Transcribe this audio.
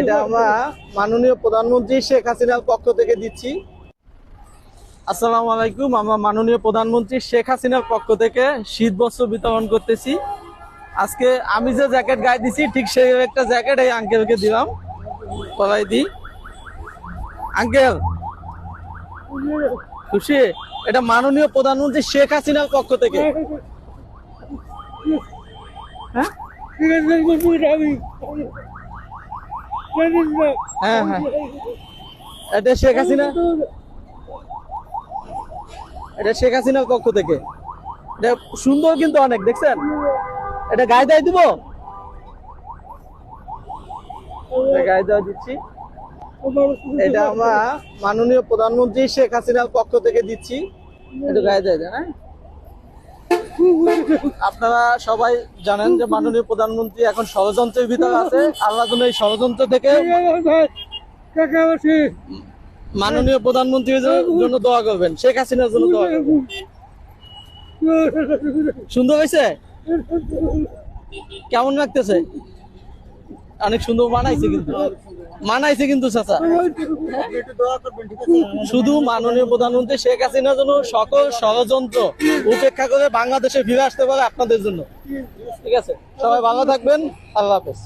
এটা আমরা মাননীয় প্রধানমন্ত্রী শেখ হাসিনার পক্ষ থেকে দিচ্ছি। আসসালামু আলাইকুম, আমরা মাননীয় প্রধানমন্ত্রী শেখ হাসিনার পক্ষ থেকে শীত বস্ত্র বিতরণ করতেছি। আজকে আমি যে জ্যাকেট গায়ে দিছি, ঠিক সেই একটা জ্যাকেট এই আঙ্কেলকে দিলাম। পলাই দিই আঙ্কেল খুশি? এটা মাননীয় প্রধানমন্ত্রী শেখ হাসিনার পক্ষ থেকে। হ্যাঁ? হ্যাঁ হ্যাঁ। এটা শেখ হাসিনা? এটা শেখ হাসিনার পক্ষ থেকে। এটা সুন্দর কিন্তু অনেক, দেখছেন? এটা গায়ে দেয় দিব? গায়ে দেওয়া দিচ্ছি। এটা আমরা মাননীয় প্রধানমন্ত্রী শেখ হাসিনার পক্ষ থেকে দিচ্ছি। একটু গায়ে দেয় হ্যাঁ আপনারা সবাই জানেন যে মাননীয় প্রধানমন্ত্রী এখন ষড়যন্ত্রের ভিতরে আছে। আল্লাহ জন্য এই ষড়যন্ত্র থেকে মাননীয় প্রধানমন্ত্রীর জন্য দোয়া করবেন, শেখ হাসিনার জন্য দোয়া করবেন। সুন্দর হয়েছে? কেমন লাগতেছে? অনেক সুন্দর মানাইছে কিন্তু। মানাইছে কিন্তু চাচা। শুধু মাননীয় প্রধানমন্ত্রী শেখ হাসিনার জন্য সকল ষড়যন্ত্র উপেক্ষা করে বাংলাদেশে ফিরে আসতে পারে আপনাদের জন্য। ঠিক আছে? সবাই ভালো থাকবেন। আল্লাহ হাফেজ।